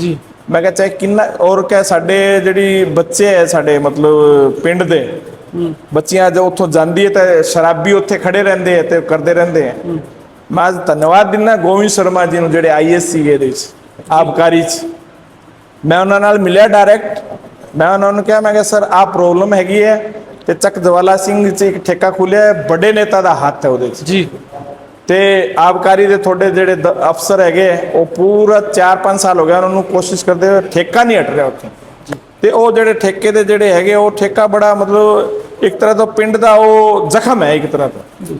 ਜੀ। ਮੈਂ ਕਿਹਾ ਚਾਹੇ ਕਿੰਨਾ ਔਰ ਕਿਆ ਸਾਡੇ ਜਿਹੜੀ ਬੱਚੇ ਹੈ ਸਾਡੇ ਮਤਲਬ ਪਿੰਡ ਦੇ ਬੱਚੀਆਂ ਜੋ ਉੱਥੋਂ ਜਾਂਦੀ ਹੈ ਤਾਂ ਸ਼ਰਾਬੀ ਉੱਥੇ ਖੜੇ ਰਹਿੰਦੇ ਹੈ ਤੇ ਕਰਦੇ ਰਹਿੰਦੇ ਹੈ। ਮੈਂ ਅੱਜ ਧੰਨਵਾਦ ਦਿੰਦਾ ਗੋਬਿੰਦ ਸ਼ਰਮਾ ਜੀ ਨੂੰ ਜਿਹੜੇ ਆਈਐਸ ਸੀਗੇ ਇਹਦੇ ਵਿੱਚ ਆਬਕਾਰੀ ਚ। ਮੈਂ ਉਹਨਾਂ ਨਾਲ ਮਿਲਿਆ ਡਾਇਰੈਕਟ ਮੈਂ ਉਹਨਾਂ ਨੂੰ ਕਿਹਾ ਮੈਂ ਕਿਹਾ ਸਰ ਆਹ ਪ੍ਰੋਬਲਮ ਹੈਗੀ ਹੈ ਤੇ ਚੱਕ ਜਵਾਲਾ ਸਿੰਘ ਚ ਇੱਕ ਠੇਕਾ ਖੁੱਲਿਆ ਹੈ ਵੱਡੇ ਨੇਤਾ ਦਾ ਹੱਥ ਹੈ ਉਹਦੇ ਚ। ਜੀ। ਤੇ ਆਬਕਾਰੀ ਦੇ ਤੁਹਾਡੇ ਜਿਹੜੇ ਅਫਸਰ ਹੈਗੇ ਉਹ ਪੂਰਾ 4-5 ਸਾਲ ਹੋ ਗਿਆ ਉਹਨਾਂ ਨੂੰ ਕੋਸ਼ਿਸ਼ ਕਰਦੇ ਹੋਏ ਠੇਕਾ ਨਹੀਂ ਹਟ ਰਿਹਾ ਉੱਥੇ। ਤੇ ਉਹ ਜਿਹੜੇ ਠੇਕੇ ਦੇ ਜਿਹੜੇ ਹੈਗੇ ਉਹ ਠੇਕਾ ਬੜਾ ਮਤਲਬ ਇੱਕ ਤਰ੍ਹਾਂ ਤੋਂ ਪਿੰਡ ਦਾ ਉਹ ਜ਼ਖਮ ਹੈ ਇੱਕ ਤਰ੍ਹਾਂ ਤੋਂ।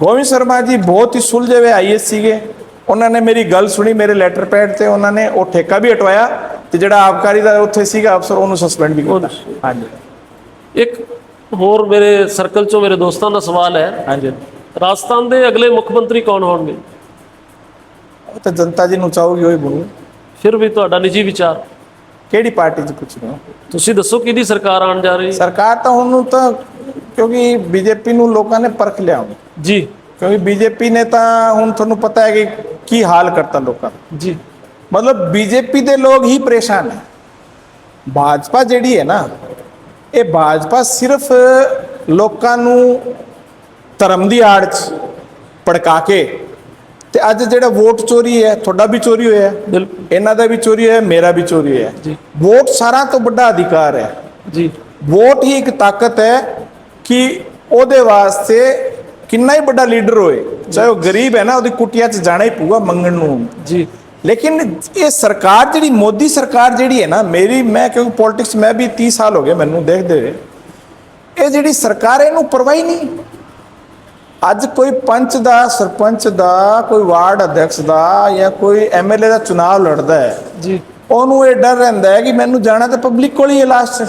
ਗੋਬਿੰਦ ਸ਼ਰਮਾ ਜੀ ਬਹੁਤ ਹੀ ਸੁਲਝੇ ਹੋਏ ਆਈਐਸ ਸੀਗੇ। ਉਹਨਾਂ ਨੇ ਮੇਰੀ ਗੱਲ ਸੁਣੀ ਮੇਰੇ ਲੈਟਰ ਪੈਡ ਤੇ ਉਹਨਾਂ ਨੇ ਉਹ ਠੇਕਾ ਵੀ ਹਟਵਾਇਆ ਤੇ ਜਿਹੜਾ ਆਬਕਾਰੀ ਦਾ ਉੱਥੇ ਸੀਗਾ ਅਫਸਰ ਉਹਨੂੰ ਸਸਪੈਂਡ ਵੀ ਕੀਤਾ। ਹਾਂਜੀ। ਇੱਕ ਹੋਰ ਮੇਰੇ ਸਰਕਲ ਚੋਂ ਮੇਰੇ ਦੋਸਤਾਂ ਦਾ ਸਵਾਲ ਹੈ। ਹਾਂਜੀ। ਰਾਜਸਥਾਨ ਦੇ ਅਗਲੇ ਮੁੱਖ ਮੰਤਰੀ ਕੌਣ ਹੋਣਗੇ? ਉਹ ਤਾਂ ਜਨਤਾ ਜੀ ਨੂੰ ਚਾਹੂਗੀ ਉਹੀ ਬਣੂ ਫਿਰ ਵੀ ਤੁਹਾਡਾ ਨਿੱਜੀ ਵਿਚਾਰ? ਕਿਹੜੀ ਪਾਰਟੀ 'ਚ ਕੁਛ ਨਹੀਂ ਤੁਸੀਂ ਦੱਸੋ ਕਿਹਦੀ ਸਰਕਾਰ ਆਉਣ ਜਾ ਰਹੀ? ਹੈ ਸਰਕਾਰ ਤਾਂ ਹੁਣ ਨੂੰ ਤਾਂ ਕਿਉਂਕਿ ਬੀਜੇਪੀ ਨੂੰ ਲੋਕਾਂ ਨੇ ਪਰਖ ਲਿਆ ਹੁਣ। ਜੀ। ਕਿਉਂਕਿ ਬੀਜੇਪੀ ਨੇ ਤਾਂ ਹੁਣ ਤੁਹਾਨੂੰ ਪਤਾ ਹੈ ਕਿ ਕੀ ਹਾਲ ਕਰਤਾ ਲੋਕਾਂ ਦਾ ਜੀ। ਮਤਲਬ ਬੀਜੇਪੀ ਦੇ ਲੋਕ ਹੀ ਪਰੇਸ਼ਾਨ ਹੈ ਭਾਜਪਾ ਜਿਹੜੀ ਹੈ ਨਾ ਇਹ ਭਾਜਪਾ ਸਿਰਫ ਲੋਕਾਂ ਨੂੰ ਧਰਮ ਦੀ ਆੜ ਚ ਭੜਕਾ ਕੇ ਤੇ ਅੱਜ ਜਿਹੜਾ ਵੋਟ ਚੋਰੀ ਹੈ ਤੁਹਾਡਾ ਵੀ ਚੋਰੀ ਹੋਇਆ ਇਹਨਾਂ ਦਾ ਵੀ ਚੋਰੀ ਹੋਇਆ ਮੇਰਾ ਵੀ ਚੋਰੀ ਹੋਇਆ। ਵੋਟ ਸਾਰਾ ਤੋਂ ਵੱਡਾ ਅਧਿਕਾਰ ਹੈ। ਜੀ। ਵੋਟ ਹੀ ਇੱਕ ਤਾਕਤ ਹੈ ਕਿ ਉਹਦੇ ਵਾਸਤੇ ਕਿੰਨਾ ਹੀ ਵੱਡਾ ਲੀਡਰ ਹੋਏ। ਚਾਹੇ ਉਹ ਗਰੀਬ ਹੈ ਨਾ ਉਹਦੀ ਕੁਟੀਆ 'ਚ ਜਾਣਾ ਹੀ ਪਊਗਾ ਮੰਗਣ ਨੂੰ। ਜੀ। ਲੇਕਿਨ ਇਹ ਸਰਕਾਰ ਜਿਹੜੀ ਮੋਦੀ ਸਰਕਾਰ ਜਿਹੜੀ ਹੈ ਨਾ ਮੇਰੀ ਮੈਂ ਕਿਉਂਕਿ ਪੋਲਿਟਿਕਸ ਮੈਂ ਵੀ 30 ਸਾਲ ਹੋ ਗਏ ਮੈਨੂੰ ਦੇਖਦੇ ਇਹ ਜਿਹੜੀ ਸਰਕਾਰ ਇਹਨੂੰ ਪਰਵਾਹ ਹੀ ਨਹੀਂ। ਅੱਜ ਕੋਈ ਪੰਚ ਦਾ ਸਰਪੰਚ ਦਾ ਕੋਈ ਵਾਰਡ ਅਧਿਕਸ਼ ਦਾ ਜਾਂ ਕੋਈ ਐਮਐਲਏ ਦਾ ਚੁਣਾਵ ਲੜਦਾ ਹੈ ਜੀ। ਉਹਨੂੰ ਇਹ ਡਰ ਰਹਿੰਦਾ ਹੈ ਕਿ ਮੈਨੂੰ ਜਾਣਾ ਤਾਂ ਪਬਲਿਕ ਕੋਲ ਹੀ ਹੈ ਲਾਸਟ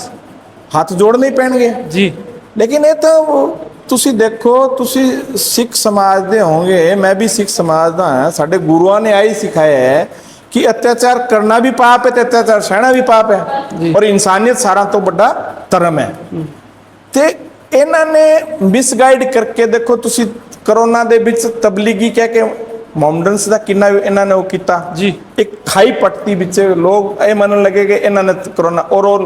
ਹੱਥ ਜੋੜਨੇ ਹੀ ਪੈਣਗੇ। ਜੀ। ਲੇਕਿਨ ਇਹ ਤਾਂ ਤੁਸੀਂ ਦੇਖੋ ਤੁਸੀਂ ਸਿੱਖ ਸਮਾਜ ਦੇ ਹੋਵੋਗੇ ਮੈਂ ਵੀ ਸਿੱਖ ਸਮਾਜ ਦਾ ਹਾਂ ਸਾਡੇ ਗੁਰੂਆਂ ਨੇ ਆਹੀ ਸਿਖਾਇਆ ਹੈ ਕਿ ਅਤਿਆਚਾਰ ਕਰਨਾ ਵੀ ਪਾਪ ਹੈ ਤੇ ਅਤਿਆਚਾਰ ਸਹਿਣਾ ਵੀ ਪਾਪ ਹੈ। ਔਰ ਇਨਸਾਨੀਅਤ ਸਾਰਾ ਤੋਂ ਵੱਡਾ ਧਰਮ ਹੈ। ਇਹਨਾਂ ਨੇ ਮਿਸਗਾਈਡ ਕਰਕੇ ਦੇਖੋ ਤੁਸੀਂ ਕਰੋਨਾ ਦੇ ਵਿੱਚ ਤਬਲੀਗੀ ਕਹਿ ਕੇ ਮੌਮਡਨਸ ਦਾ ਕਿੰਨਾ ਇਹਨਾਂ ਨੇ ਉਹ ਕੀਤਾ। ਜੀ। ਇੱਕ ਖਾਈ ਪੱਟੀ ਵਿੱਚ ਲੋਕ ਇਹ ਮੰਨਣ ਲੱਗੇ ਕਿ ਇਹਨਾਂ ਨੇ ਕਰੋਨਾ ਔਰ ਉਹ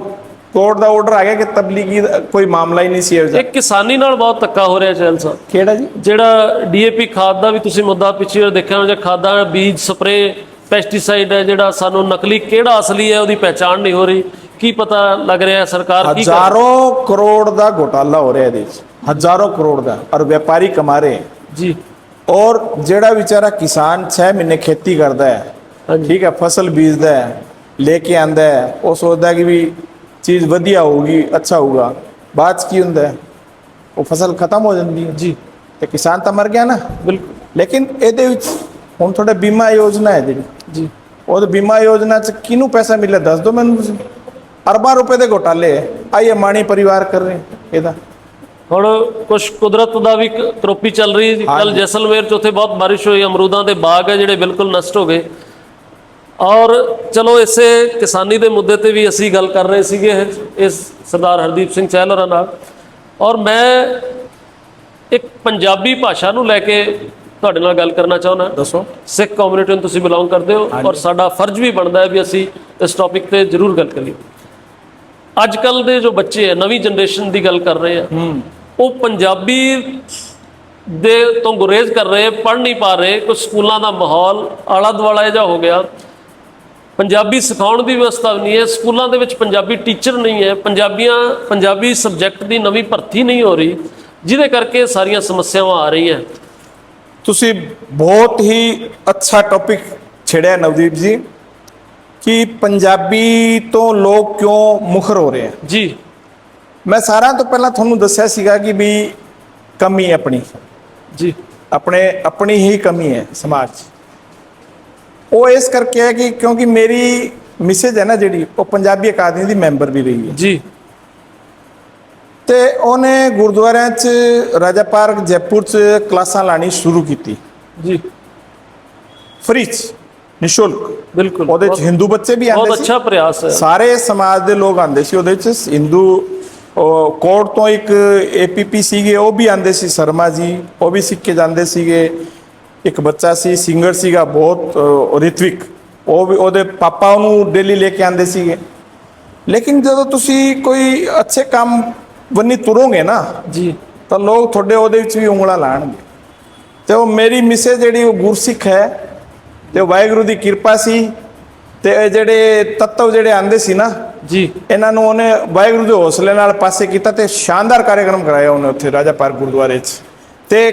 ਕੋਰਟ ਦਾ ਆਰਡਰ ਆ ਗਿਆ ਕਿ ਤਬਲੀਗੀ ਦਾ ਕੋਈ ਮਾਮਲਾ ਹੀ ਨਹੀਂ ਸੀ ਇਹੋ ਇੱਕ ਕਿਸਾਨੀ ਨਾਲ ਬਹੁਤ ਧੱਕਾ ਹੋ ਰਿਹਾ ਚੈਲ ਸਾਹਿਬ। ਕਿਹੜਾ ਜੀ? ਜਿਹੜਾ ਡੀਏਪੀ ਖਾਦ ਦਾ ਵੀ ਤੁਸੀਂ ਮੁੱਦਾ ਪਿੱਛੇ ਦੇਖਿਆ ਹੋਣਾ ਜੇ ਖਾਦਾਂ ਬੀਜ ਸਪਰੇ ਪੈਸਟੀਸਾਈਡ ਹੈ ਜਿਹੜਾ ਸਾਨੂੰ ਨਕਲੀ ਕਿਹੜਾ ਅਸਲੀ ਹੈ ਉਹਦੀ ਪਹਿਚਾਣ ਨਹੀਂ ਹੋ ਰਹੀ। ਕੀ ਪਤਾ ਲੱਗ ਰਿਹਾ ਹੈ? ਸਰਕਾਰ ਕੀ ਕਰ ਹਜ਼ਾਰੋਂ ਕਰੋੜ ਦਾ ਘੋਟਾਲਾ ਹੋ ਰਿਹਾ ਇਹਦੇ ਵਿੱਚ। ਹਜ਼ਾਰੋਂ ਕਰੋੜ ਦਾ। ਔਰ ਵਪਾਰੀ ਕਮਾ ਰਹੇ ਹੈ। ਜੀ। ਔਰ ਜਿਹੜਾ ਵਿਚਾਰਾ ਕਿਸਾਨ 6 ਮਹੀਨੇ ਖੇਤੀ ਕਰਦਾ ਹੈ ਹਾਂਜੀ। ਠੀਕ ਹੈ ਫਸਲ ਬੀਜਦਾ ਹੈ ਲੈ ਕੇ ਆਂਦਾ ਹੈ ਉਹ ਸੋਚਦਾ ਹੈ ਕਿ ਵੀ ਚੀਜ਼ ਵਧੀਆ ਹੋਊਗੀ ਅੱਛਾ ਹੋਊਗਾ। ਬਾਅਦ 'ਚ ਕੀ ਹੁੰਦਾ ਹੈ? ਉਹ ਫਸਲ ਖਤਮ ਹੋ ਜਾਂਦੀ ਹੈ। ਜੀ। ਤੇ ਕਿਸਾਨ ਤਾਂ ਮਰ ਗਿਆ ਨਾ। ਬਿਲਕੁਲ। ਲੇਕਿਨ ਇਹਦੇ ਵਿੱਚ ਹੁਣ ਤੁਹਾਡਾ ਬੀਮਾ ਯੋਜਨਾ ਹੈ ਜਿਹੜੀ। ਜੀ। ਉਹ ਬੀਮਾ ਯੋਜਨਾ ਚ ਕਿਹਨੂੰ ਪੈਸਾ ਮਿਲਿਆ? ਦੱਸ ਦਿਓ ਮੈਨੂੰ ਤੁਸੀਂ। ਅਰਬਾਂ ਰੁਪਏ ਦੇ ਘੋਟਾਲੇ ਹੈ। ਆਈ ਮਾਣੀ ਪਰਿਵਾਰ ਕਰ ਰਹੇ ਇਹਦਾ। ਹੁਣ ਕੁਝ ਕੁਦਰਤ ਦਾ ਵੀ ਕਰੋਪੀ ਚੱਲ ਰਹੀ ਹੈ ਕੱਲ। ਜੈਸਲਮੇਰ ਚ ਉੱਥੇ ਬਹੁਤ ਬਾਰਿਸ਼ ਹੋਈ ਅਮਰੂਦਾਂ ਦੇ ਬਾਗ ਹੈ ਜਿਹੜੇ ਬਿਲਕੁਲ ਨਸ਼ਟ ਹੋ ਗਏ। ਔਰ ਚਲੋ ਇਸੇ ਕਿਸਾਨੀ ਦੇ ਮੁੱਦੇ ਤੇ ਵੀ ਅਸੀਂ ਗੱਲ ਕਰ ਰਹੇ ਸੀਗੇ ਇਸ ਸਰਦਾਰ ਹਰਦੀਪ ਸਿੰਘ ਚਹਿਲ ਹੋਰਾਂ ਨਾਲ। ਔਰ ਮੈਂ ਇੱਕ ਪੰਜਾਬੀ ਭਾਸ਼ਾ ਨੂੰ ਲੈ ਕੇ ਤੁਹਾਡੇ ਨਾਲ ਗੱਲ ਕਰਨਾ ਚਾਹੁੰਦਾ। ਦੱਸੋ। ਸਿੱਖ ਕਮਿਊਨਿਟੀ ਨੂੰ ਤੁਸੀਂ ਬਿਲੋਂਗ ਕਰਦੇ ਹੋ। ਔਰ ਸਾਡਾ ਫਰਜ਼ ਵੀ ਬਣਦਾ ਹੈ ਵੀ ਅਸੀਂ ਇਸ ਟੌਪਿਕ ਤੇ ਜ਼ਰੂਰ ਗੱਲ ਕਰੀਏ। ਅੱਜ ਕੱਲ ਦੇ ਜੋ ਬੱਚੇ ਹੈ ਨਵੀਂ ਜਨਰੇਸ਼ਨ ਦੀ ਗੱਲ ਕਰ ਰਹੇ ਆ ਉਹ ਪੰਜਾਬੀ ਦੇ ਤੋਂ ਗੁਰੇਜ਼ ਕਰ ਰਹੇ ਪੜ੍ਹ ਨਹੀਂ ਪਾ ਰਹੇ ਕੁਝ ਸਕੂਲਾਂ ਦਾ ਮਾਹੌਲ ਆਲਾ ਦੁਆਲਾ ਜਿਹਾ ਹੋ ਗਿਆ। ਪੰਜਾਬੀ ਸਿਖਾਉਣ ਦੀ ਵਿਵਸਥਾ ਨਹੀਂ ਹੈ ਸਕੂਲਾਂ ਦੇ ਵਿੱਚ ਪੰਜਾਬੀ ਟੀਚਰ ਨਹੀਂ ਹੈ ਪੰਜਾਬੀਆਂ ਪੰਜਾਬੀ ਸਬਜੈਕਟ ਦੀ ਨਵੀਂ ਭਰਤੀ ਨਹੀਂ ਹੋ ਰਹੀ ਜਿਹਦੇ ਕਰਕੇ ਸਾਰੀਆਂ ਸਮੱਸਿਆਵਾਂ ਆ ਰਹੀਆਂ। ਤੁਸੀਂ ਬਹੁਤ ਹੀ ਅੱਛਾ ਟੌਪਿਕ ਛੇੜਿਆ ਨਵਦੀਪ ਜੀ। ਕਿ ਪੰਜਾਬੀ ਤੋਂ ਲੋਕ ਕਿਉਂ ਮੁਖਰ ਹੋ ਰਹੇ ਹੈ ਜੀ। ਮੈਂ ਸਾਰਿਆਂ ਤੋਂ ਪਹਿਲਾਂ ਤੁਹਾਨੂੰ ਦੱਸਿਆ ਸੀਗਾ ਕਿ ਵੀ ਕਮੀ ਹੈ ਆਪਣੀ। ਜੀ। ਆਪਣੇ ਆਪਣੀ ਹੀ ਕਮੀ ਹੈ ਸਮਾਜ 'ਚ। ਉਹ ਇਸ ਕਰਕੇ ਹੈ ਕਿ ਕਿਉਂਕਿ ਮੇਰੀ ਮਿਸੇਜ ਹੈ ਨਾ ਜਿਹੜੀ ਉਹ ਪੰਜਾਬੀ ਅਕਾਦਮੀ ਦੀ ਮੈਂਬਰ ਵੀ ਰਹੀ ਹੈ। ਜੀ। ਤੇ ਉਹਨੇ ਗੁਰਦੁਆਰਿਆਂ 'ਚ ਰਾਜਾ ਪਾਰਕ ਜੈਪੁਰ 'ਚ ਕਲਾਸਾਂ ਲਾਣੀ ਸ਼ੁਰੂ ਕੀਤੀ। ਜੀ। ਫ੍ਰੀ 'ਚ। ਨਿਸ਼ੁਲਕ। ਬਿਲਕੁਲ। ਉਹਦੇ 'ਚ ਬਹੁਤ- ਹਿੰਦੂ ਬੱਚੇ ਵੀ ਬਹੁਤ ਆਉਂਦੇ ਸੀ। ਅੱਛਾ ਪ੍ਰਯਾਸ ਹੈ। ਸਾਰੇ ਸਮਾਜ ਦੇ ਲੋਕ ਆਉਂਦੇ ਸੀ ਉਹਦੇ 'ਚ ਹਿੰਦੂ ਕੋਰਟ ਤੋਂ ਇੱਕ ਏਪੀਪੀ ਸੀਗੇ ਉਹ ਵੀ ਆਉਂਦੇ ਸੀ ਸ਼ਰਮਾ ਜੀ ਉਹ ਵੀ ਸਿੱਖ ਕੇ ਜਾਂਦੇ ਸੀਗੇ। ਇੱਕ ਬੱਚਾ ਸੀ ਸਿੰਗਰ ਸੀਗਾ ਬਹੁਤ ਰਿਤਵਿਕ। ਉਹ ਵੀ ਉਹਦੇ ਪਾਪਾ ਉਹਨੂੰ ਡੇਲੀ ਲੈ ਕੇ ਆਉਂਦੇ ਸੀਗੇ। ਲੇਕਿਨ ਜਦੋਂ ਤੁਸੀਂ ਕੋਈ ਅੱਛੇ ਕੰਮ ਬੰਨੀ ਤੁਰੋਗੇ ਨਾ ਜੀ। ਤਾਂ ਲੋਕ ਤੁਹਾਡੇ ਉਹਦੇ ਵਿੱਚ ਵੀ ਉਂਗਲਾਂ ਲਾਣਗੇ। ਤੇ ਉਹ ਮੇਰੀ ਮਿਸੇ ਜਿਹੜੀ ਉਹ ਗੁਰਸਿੱਖ ਹੈ ਤੇ ਵਾਹਿਗੁਰੂ ਦੀ ਕਿਰਪਾ ਸੀ ਤੇ ਇਹ ਜਿਹੜੇ ਤੱਤਵ ਜਿਹੜੇ ਆਂਦੇ ਸੀ ਨਾ ਜੀ। ਇਹਨਾਂ ਨੂੰ ਉਹਨੇ ਵਾਹਿਗੁਰੂ ਦੇ ਹੌਸਲੇ ਨਾਲ ਪਾਸੇ ਕੀਤਾ ਤੇ ਸ਼ਾਨਦਾਰ ਕਾਰਜਕ੍ਰਮ ਕਰਾਇਆ ਉਹਨੇ ਉੱਥੇ ਰਾਜਾ ਪਾਰਕ ਗੁਰਦੁਆਰੇ 'ਚ। ਤੇ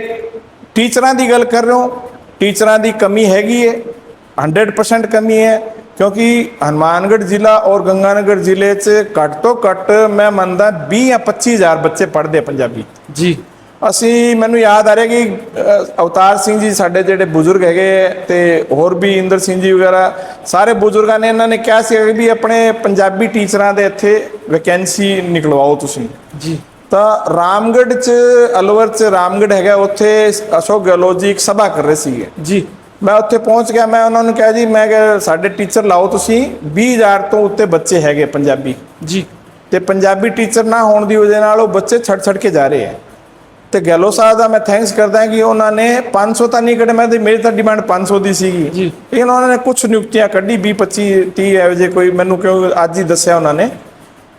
ਟੀਚਰਾਂ ਦੀ ਗੱਲ ਕਰ ਰਹੇ ਹੋ ਟੀਚਰਾਂ ਦੀ ਕਮੀ ਹੈਗੀ ਹੈ 100% ਕਮੀ ਹੈ ਕਿਉਂਕਿ ਹਨੂਮਾਨਗੜ੍ਹ ਜ਼ਿਲ੍ਹਾ ਔਰ ਗੰਗਾਨਗਰ ਜ਼ਿਲ੍ਹੇ 'ਚ ਘੱਟ ਤੋਂ ਘੱਟ ਮੈਂ ਮੰਨਦਾ 20 ਜਾਂ 25000 ਬੱਚੇ ਪੜ੍ਹਦੇ ਪੰਜਾਬੀ। ਜੀ। ਅਸੀਂ ਮੈਨੂੰ ਯਾਦ ਆ ਰਿਹਾ ਕਿ ਅ, ਅਵਤਾਰ ਸਿੰਘ ਜੀ ਸਾਡੇ ਜਿਹੜੇ ਬਜ਼ੁਰਗ ਹੈਗੇ ਤੇ ਹੋਰ ਵੀ ਇੰਦਰ ਸਿੰਘ ਜੀ ਵਗੈਰਾ ਸਾਰੇ ਬਜ਼ੁਰਗਾਂ ਨੇ ਇਹਨਾਂ ਨੇ ਕਿਹਾ ਸੀ ਕਿ ਵੀ ਆਪਣੇ ਪੰਜਾਬੀ ਟੀਚਰਾਂ ਦੇ ਇੱਥੇ ਵੈਕੈਂਸੀ ਨਿਕਲਵਾਓ ਤੁਸੀਂ। ਜੀ। ਤਾਂ ਰਾਮਗੜ੍ਹ ਚ ਅਲਵਰ ਚ ਰਾਮਗੜ੍ਹ ਹੈਗਾ ਉੱਥੇ ਅਸ਼ੋਕ ਗਹਿਲੋਤ ਜੀ ਇੱਕ ਸਭਾ ਕਰ ਰਹੇ ਸੀਗੇ। ਜੀ। ਮੈਂ ਉੱਥੇ ਪਹੁੰਚ ਗਿਆ ਮੈਂ ਉਹਨਾਂ ਨੂੰ ਕਿਹਾ ਜੀ ਮੈਂ ਕਿਹਾ ਸਾਡੇ ਟੀਚਰ ਲਾਓ ਤੁਸੀਂ 20000 ਤੋਂ ਉੱਤੇ ਬੱਚੇ ਹੈਗੇ ਪੰਜਾਬੀ। ਜੀ। ਤੇ ਪੰਜਾਬੀ ਟੀਚਰ ਨਾ ਹੋਣ ਦੀ ਵਜ੍ਹਾ ਨਾਲ ਉਹ ਬੱਚੇ ਛੱਡ ਛੱਡ ਕੇ ਜਾ ਰਹੇ ਹੈ ਤੇ ਗੈਲੋ ਸਾਹਿਬ ਦਾ ਮੈਂ ਥੈਂਕਸ ਕਰਦਾ ਕਿ ਉਹਨਾਂ ਨੇ 500 ਤਾਂ ਨਹੀਂ ਕੱਢੇ ਮੈਂ ਤੇ ਮੇਰੀ ਤਾਂ ਡਿਮਾਂਡ 500 ਦੀ ਸੀਗੀ ਜੀ। ਲੇਕਿਨ ਉਹਨਾਂ ਨੇ ਕੁਝ ਨਿਯੁਕਤੀਆਂ ਕੱਢੀ 20 25 30 ਇਹੋ ਜਿਹੇ ਕੋਈ ਮੈਨੂੰ ਕਿਉਂ ਅੱਜ ਹੀ ਦੱਸਿਆ ਉਹਨਾਂ ਨੇ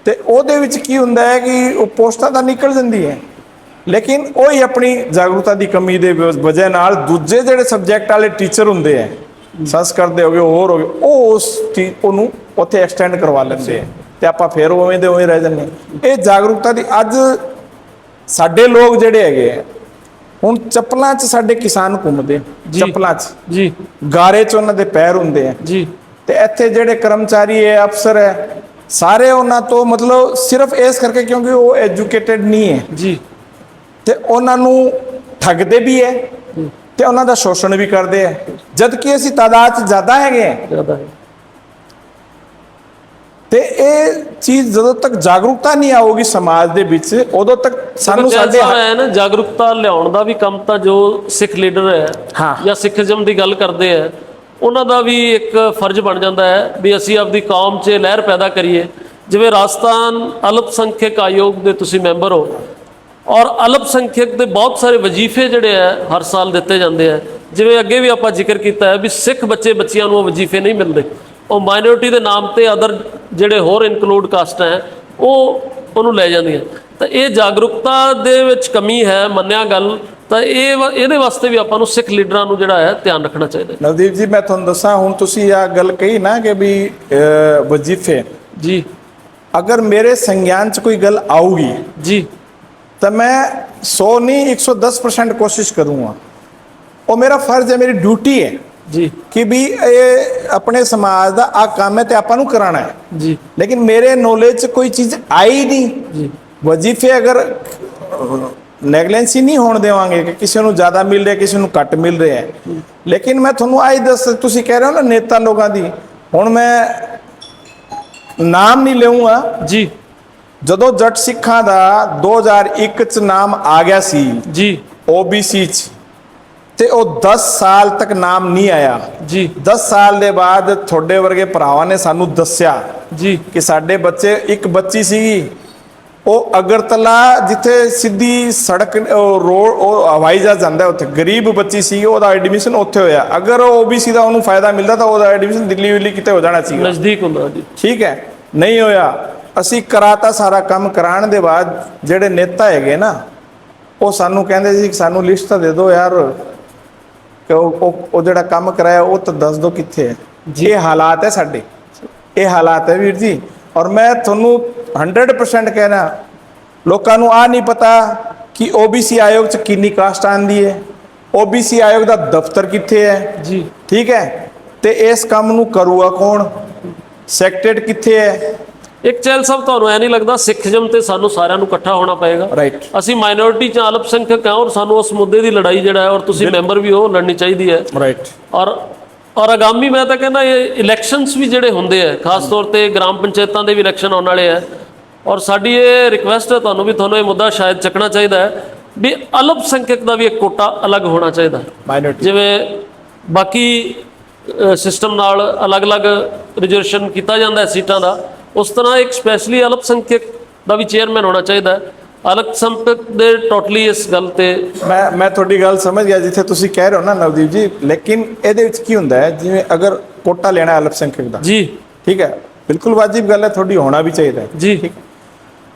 ਤੇ ਉਹਦੇ ਵਿੱਚ ਕੀ ਹੁੰਦਾ ਹੈ ਕਿ ਉਹ ਪੋਸਟਾਂ ਤਾਂ ਨਿਕਲ ਜਾਂਦੀ ਹੈ ਲੇਕਿਨ ਉਹ ਹੀ ਆਪਣੀ ਜਾਗਰੂਕਤਾ ਦੀ ਕਮੀ ਦੇ ਵਜ੍ਹਾ ਨਾਲ ਦੂਜੇ ਜਿਹੜੇ ਸਬਜੈਕਟ ਵਾਲੇ ਟੀਚਰ ਹੁੰਦੇ ਆ ਸੰਸਕ੍ਰਿਤ ਦੇ ਹੋਗੇ ਹੋਰ ਹੋਗੇ ਉਹ ਉਸ ਚੀਜ਼ ਉਹਨੂੰ ਉੱਥੇ ਐਕਸਟੈਂਡ ਕਰਵਾ ਲੈਂਦੇ ਆ ਤੇ ਆਪਾਂ ਫੇਰ ਉਵੇਂ ਦੇ ਉਵੇਂ ਰਹਿ ਜਾਂਦੇ। ਇਹ ਜਾਗਰੂਕਤਾ ਦੀ ਅੱਜ ਸਾਡੇ ਲੋਕ ਜਿਹੜੇ ਹੈਗੇ ਆ ਹੁਣ ਚੱਪਲਾਂ 'ਚ ਸਾਡੇ ਕਿਸਾਨ ਘੁੰਮਦੇ। ਚੱਪਲਾਂ 'ਚ। ਜੀ। ਗਾਰੇ 'ਚ ਉਹਨਾਂ ਦੇ ਪੈਰ ਹੁੰਦੇ ਆ। ਜੀ। ਤੇ ਇੱਥੇ ਜਿਹੜੇ ਕਰਮਚਾਰੀ ਹੈ ਅਫਸਰ ਹੈ ਸਾਰੇ ਉਹਨਾਂ ਤੋਂ ਮਤਲਬ ਸਿਰਫ ਇਸ ਕਰਕੇ ਕਿਉਂਕਿ ਉਹ ਐਜੂਕੇਟਿਡ ਨਹੀਂ ਹੈ। ਜੀ। ਤੇ ਉਹਨਾਂ ਨੂੰ ਠੱਗਦੇ ਵੀ ਹੈ ਤੇ ਉਹਨਾਂ ਦਾ ਸ਼ੋਸ਼ਣ ਵੀ ਕਰਦੇ ਹੈ ਜਦ ਕਿ ਅਸੀਂ ਤਾਦਾਦ 'ਚ ਜ਼ਿਆਦਾ ਹੈਗੇ ਹੈ ਜ਼ਿਆਦਾ ਹੈ। ਤੇ ਇਹ ਚੀਜ਼ ਜਦੋਂ ਤੱਕ ਜਾਗਰੂਕਤਾ ਨਹੀਂ ਆਊਗੀ ਸਮਾਜ ਦੇ ਵਿੱਚ ਉਦੋਂ ਤੱਕ ਸਾਨੂੰ ਸਾਡੇ ਹੈ ਨਾ ਜਾਗਰੂਕਤਾ ਲਿਆਉਣ ਦਾ ਵੀ ਕੰਮ ਤਾਂ ਜੋ ਸਿੱਖ ਲੀਡਰ ਹੈ। ਜਾਂ ਸਿੱਖੀਜ਼ਮ ਦੀ ਗੱਲ ਕਰਦੇ ਹੈ ਉਹਨਾਂ ਦਾ ਵੀ ਇੱਕ ਫਰਜ਼ ਬਣ ਜਾਂਦਾ ਹੈ ਵੀ ਅਸੀਂ ਆਪਦੀ ਕੌਮ 'ਚ ਲਹਿਰ ਪੈਦਾ ਕਰੀਏ। ਜਿਵੇਂ ਰਾਜਸਥਾਨ ਅਲਪ ਸੰਖਿਅਕ ਆਯੋਗ ਦੇ ਤੁਸੀਂ ਮੈਂਬਰ ਹੋ ਔਰ ਅਲਪ ਸੰਖਿਅਕ ਦੇ ਬਹੁਤ ਸਾਰੇ ਵਜ਼ੀਫੇ ਜਿਹੜੇ ਆ ਹਰ ਸਾਲ ਦਿੱਤੇ ਜਾਂਦੇ ਆ ਜਿਵੇਂ ਅੱਗੇ ਵੀ ਆਪਾਂ ਜ਼ਿਕਰ ਕੀਤਾ ਹੈ ਵੀ ਸਿੱਖ ਬੱਚੇ ਬੱਚਿਆਂ ਨੂੰ ਉਹ ਵਜ਼ੀਫੇ ਨਹੀਂ ਮਿਲਦੇ। ਉਹ ਮਾਈਨੋਰਿਟੀ ਦੇ ਨਾਮ ਤੇ ਅਦਰ ਜਿਹੜੇ ਹੋਰ ਇਨਕਲੂਡ ਕਾਸਟ ਹੈ ਉਹ ਉਹਨੂੰ ਲੈ ਜਾਂਦੀਆਂ। ਤਾਂ ਇਹ ਜਾਗਰੂਕਤਾ ਦੇ ਵਿੱਚ ਕਮੀ ਹੈ ਮੰਨਿਆ ਗੱਲ ਤਾਂ ਇਹ ਇਹਦੇ ਵਾਸਤੇ ਵੀ ਆਪਾਂ ਨੂੰ ਸਿੱਖ ਲੀਡਰਾਂ ਨੂੰ ਜਿਹੜਾ ਹੈ ਧਿਆਨ ਰੱਖਣਾ ਚਾਹੀਦਾ ਹੈ। ਨਵਦੀਪ ਜੀ ਮੈਂ ਤੁਹਾਨੂੰ ਦੱਸਾਂ ਹੁਣ ਤੁਸੀਂ ਆ ਗੱਲ ਕਹੀ ਨਾ ਕਿ ਵੀ ਵਜ਼ੀਫੇ। ਜੀ। ਅਗਰ ਮੇਰੇ ਸੰਗਿਆਨ 'ਚ ਕੋਈ ਗੱਲ ਆਊਗੀ ਜੀ। ਤਾਂ ਮੈਂ 100 ਨਹੀਂ 110% ਕੋਸ਼ਿਸ਼ ਕਰੂੰਗਾ। ਉਹ ਮੇਰਾ ਫਰਜ਼ ਹੈ ਮੇਰੀ ਡਿਊਟੀ ਹੈ। ਜੀ। ਕਿ ਵੀ ਇਹ ਆਪਣੇ ਸਮਾਜ ਦਾ ਆ ਕੰਮ ਹੈ ਤੇ ਆਪਾਂ ਨੂੰ ਕਰਾਣਾ ਹੈ। ਜੀ। ਲੇਕਿਨ ਮੇਰੇ ਨੌਲੇਜ 'ਚ ਕੋਈ ਚੀਜ਼ ਆਈ ਨਹੀਂ। ਜੀ। ਵਜ਼ੀਫੇ ਅਗਰ ਨੈਗਲੈਂਸੀ ਨਹੀਂ ਹੋਣ ਦੇਵਾਂਗੇ ਕਿ ਕਿਸੇ ਨੂੰ ਜ਼ਿਆਦਾ ਮਿਲ ਰਿਹਾ ਕਿਸੇ ਨੂੰ ਘੱਟ ਮਿਲ ਰਿਹਾ ਲੇਕਿਨ ਮੈਂ ਤੁਹਾਨੂੰ ਆਈ ਦੱਸ ਤੁਸੀਂ ਕਹਿ ਰਹੇ ਹੋ ਨਾ ਨੇਤਾ ਲੋਕਾਂ ਦੀ। ਹੁਣ ਮੈਂ ਨਾਮ ਨਹੀਂ ਲਵਾਂਗਾ ਜੀ। ਜਦੋਂ ਜੱਟ ਸਿੱਖਾਂ ਦਾ 2001 ਚ ਨਾਮ ਆ ਗਿਆ ਸੀ। ਜੀ। OBC ਚ। ਤੇ ਉਹ 10 ਸਾਲ ਤੱਕ ਨਾਮ ਨਹੀਂ ਆਇਆ। ਜੀ। 10 ਸਾਲ ਦੇ ਬਾਅਦ ਤੁਹਾਡੇ ਵਰਗੇ ਭਰਾਵਾਂ ਨੇ ਸਾਨੂੰ ਦੱਸਿਆ ਜੀ। ਕਿ ਸਾਡੇ ਬੱਚੇ ਇੱਕ ਬੱਚੀ ਸੀਗੀ। ਉਹ ਅਗਰਤਲਾ ਜਿੱਥੇ ਸਿੱਧੀ ਸੜਕ ਰੋਡ ਉਹ ਹਵਾਈ ਜਹਾਜ਼ ਜਾਂਦਾ ਉੱਥੇ ਗਰੀਬ ਬੱਚੀ ਸੀ ਉਹਦਾ ਐਡਮਿਸ਼ਨ ਉੱਥੇ ਹੋਇਆ। ਅਗਰ ਉਹ OBC ਦਾ ਉਹਨੂੰ ਫਾਇਦਾ ਮਿਲਦਾ ਤਾਂ ਉਹਦਾ ਐਡਮਿਸ਼ਨ ਦਿੱਲੀ ਵਿੱਲੀ ਕਿਤੇ ਹੋ ਜਾਣਾ ਸੀਗਾ। ਨਜ਼ਦੀਕ ਹੁੰਦਾ ਜੀ। ਠੀਕ ਹੈ। ਨਹੀਂ ਹੋਇਆ। ਅਸੀਂ ਕਰਾਤਾ ਸਾਰਾ ਕੰਮ ਕਰਾਉਣ ਦੇ ਬਾਅਦ ਜਿਹੜੇ ਨੇਤਾ ਹੈਗੇ ਨਾ ਉਹ ਸਾਨੂੰ ਕਹਿੰਦੇ ਸੀ ਕਿ ਸਾਨੂੰ ਲਿਸਟ ਤਾਂ ਦੇ ਦਿਓ ਯਾਰ। ਕਿ ਉਹ ਉਹ- ਜਿਹੜਾ ਕੰਮ ਕਰਾਇਆ ਉਹ ਤਾਂ ਦੱਸ ਦਿਓ ਕਿੱਥੇ ਹੈ। ਇਹ ਹਾਲਾਤ ਹੈ ਸਾਡੇ। ਇਹ ਹਾਲਾਤ ਹੈ ਵੀਰ ਜੀ। ਔਰ ਮੈਂ ਤੁਹਾਨੂੰ 100% ਕਹਿਣਾ ਲੋਕਾਂ ਨੂੰ ਆ ਨਹੀਂ ਪਤਾ ਕਿ OBC ਆਯੋਗ ਚ ਕਿੰਨੀ ਕਾਸਟ ਆਂਦੀ ਹੈ। OBC ਆਯੋਗ ਦਾ ਦਫ਼ਤਰ ਕਿੱਥੇ ਹੈ? ਜੀ। ਠੀਕ ਹੈ। ਤੇ ਇਸ ਕੰਮ ਨੂੰ ਕਰੂਗਾ ਕੌਣ? ਸੈਕਟਰੇਟ ਕਿੱਥੇ ਹੈ? ਇੱਕ ਚੈਲ ਸਾਹਿਬ ਤੁਹਾਨੂੰ ਐ ਨਹੀਂ ਲੱਗਦਾ ਸਿੱਖਜਮ ਤੇ ਸਾਨੂੰ ਸਾਰਿਆਂ ਨੂੰ ਇਕੱਠਾ ਹੋਣਾ ਪਏਗਾ? ਰਾਈਟ ਅਸੀਂ ਮਾਈਨੋਰਿਟੀ ਚ ਅਲਪ ਸੰਖਿਅਕ ਹਾਂ ਔਰ ਸਾਨੂੰ ਉਸ ਮੁੱਦੇ ਦੀ ਲੜਾਈ ਜਿਹੜਾ ਹੈ ਔਰ ਤੁਸੀਂ ਮੈਂਬਰ ਵੀ ਹੋ ਲੜਨੀ ਚਾਹੀਦੀ ਹੈ। ਰਾਈਟ ਔਰ ਔਰ ਆਗਾਮੀ ਮੈਂ ਤਾਂ ਕਹਿੰਦਾ ਇਹ ਇਲੈਕਸ਼ਨਸ ਵੀ ਜਿਹੜੇ ਹੁੰਦੇ ਆ ਖਾਸ ਤੌਰ ਤੇ ਗ੍ਰਾਮ ਪੰਚਾਇਤਾਂ ਦੇ ਵੀ ਇਲੈਕਸ਼ਨ ਆਉਣ ਵਾਲੇ ਆ ਔਰ ਸਾਡੀ ਇਹ ਰਿਕੁਐਸਟ ਹੈ ਤੁਹਾਨੂੰ ਵੀ ਤੁਹਾਨੂੰ ਇਹ ਮੁੱਦਾ ਸ਼ਾਇਦ ਚੱਕਣਾ ਚਾਹੀਦਾ ਹੈ ਵੀ ਅਲਪ ਸੰਖਿਅਕ ਦਾ ਵੀ ਇੱਕ ਕੋਟਾ ਅਲੱਗ ਹੋਣਾ ਚਾਹੀਦਾ। ਜਿਵੇਂ ਬਾਕੀ ਸਿਸਟਮ ਨਾਲ ਅਲੱਗ-ਅਲੱਗ ਰਿਜ਼ਰਵੇਸ਼ਨ ਕੀਤਾ ਜਾਂਦਾ ਹੈ ਸੀਟਾਂ ਦਾ ਉਸ ਤਰ੍ਹਾਂ ਇੱਕ ਸਪੈਸ਼ਲੀ ਅਲਪ ਸੰਖਿਅਕ ਦਾ ਵੀ ਚੇਅਰਮੈਨ ਹੋਣਾ ਚਾਹੀਦਾ ਹੈ। ਅਲਪ ਸੰਖਿਅਕ ਦੇ ਟੋਟਲੀ ਇਸ ਗੱਲ ਤੇ ਮੈਂ ਮੈਂ ਤੁਹਾਡੀ ਗੱਲ ਸਮਝ ਗਿਆ ਜਿੱਥੇ ਤੁਸੀਂ ਕਹਿ ਰਹੇ ਹੋ ਨਾ ਨਵਦੀਪ ਜੀ ਲੇਕਿਨ ਇਹਦੇ ਵਿੱਚ ਕੀ ਹੁੰਦਾ ਹੈ? ਜਿਵੇਂ ਅਗਰ ਕੋਟਾ ਲੈਣਾ ਅਲਪਸੰਖਿਅਕ ਦਾ। ਜੀ। ਠੀਕ ਹੈ? ਬਿਲਕੁਲ ਵਾਜਿਬ ਗੱਲ ਹੈ ਤੁਹਾਡੀ ਹੋਣਾ ਵੀ ਚਾਹੀਦਾ ਹੈ। ਜੀ।